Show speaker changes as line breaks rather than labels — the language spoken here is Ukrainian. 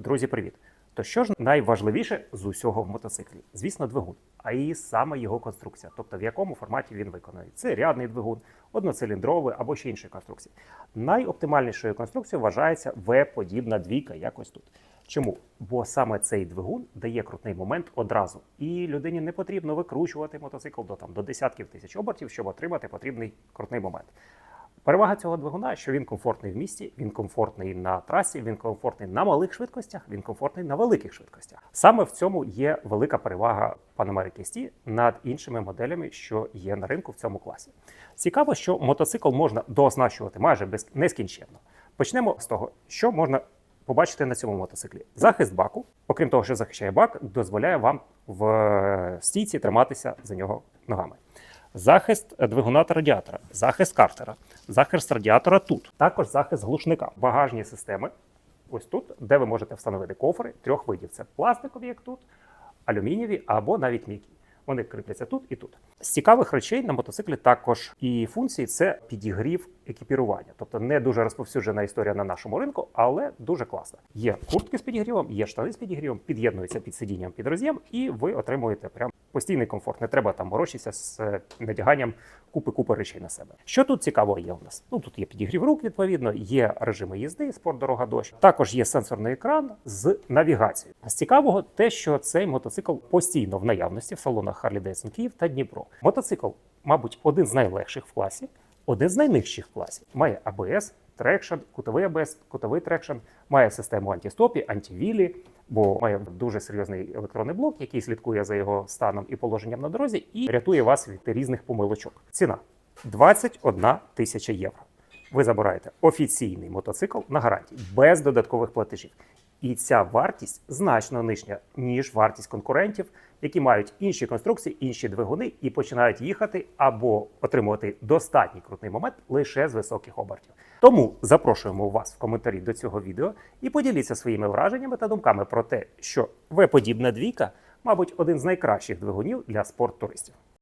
Друзі, привіт! То що ж найважливіше з усього в мотоциклі? Звісно, двигун, а і саме його конструкція, тобто в якому форматі він виконаний. Це рядний двигун, одноциліндровий або ще іншої конструкції. Найоптимальнішою конструкцією вважається В-подібна двійка, якось тут. Чому? Бо саме цей двигун дає крутний момент одразу, і людині не потрібно викручувати мотоцикл до там до десятків тисяч обертів, щоб отримати потрібний крутний момент. Перевага цього двигуна, що він комфортний в місті, він комфортний на трасі, він комфортний на малих швидкостях, він комфортний на великих швидкостях. Саме в цьому є велика перевага Panamera ST над іншими моделями, що є на ринку в цьому класі. Цікаво, що мотоцикл можна дооснащувати майже без нескінченно. Почнемо з того, що можна побачити на цьому мотоциклі. Захист баку, окрім того, що захищає бак, дозволяє вам в стійці триматися за нього ногами. Захист двигуна та радіатора, захист картера, захист радіатора тут. Також захист глушника, багажні системи. Ось тут, де ви можете встановити кофри трьох видів: це пластикові, як тут, алюмінієві або навіть м'які. Вони кріпляться тут і тут. З цікавих речей на мотоциклі також і функції це підігрів екіпірування, тобто не дуже розповсюджена історія на нашому ринку, але дуже класна. Є куртки з підігрівом, є штани з підігрівом, під'єднуються під сидінням під роз'єм, і ви отримуєте прям постійний комфорт. Не треба там морочитися з е, надяганням купи-купи речей на себе. Що тут цікаво є у нас? Ну тут є підігрів рук, відповідно, є режими їзди, спорт, дорога, дощ. Також є сенсорний екран з навігацією. З цікавого те, що цей мотоцикл постійно в наявності в салонах Harley Davidson Київ та Дніпро. Мотоцикл, мабуть, один з найлегших в класі, один з найнижчих в класі. Має АБС, трекшн, кутовий АБС, кутовий трекшн, має систему антистопі, антивілі, бо має дуже серйозний електронний блок, який слідкує за його станом і положенням на дорозі, і рятує вас від різних помилочок. Ціна 21 тисяча євро. Ви забираєте офіційний мотоцикл на гарантії без додаткових платежів. І ця вартість значно нижча, ніж вартість конкурентів, які мають інші конструкції, інші двигуни і починають їхати або отримувати достатній крутний момент лише з високих обертів. Тому запрошуємо вас в коментарі до цього відео і поділіться своїми враженнями та думками про те, що В-подібна двійка, мабуть, один з найкращих двигунів для спорт-туристів.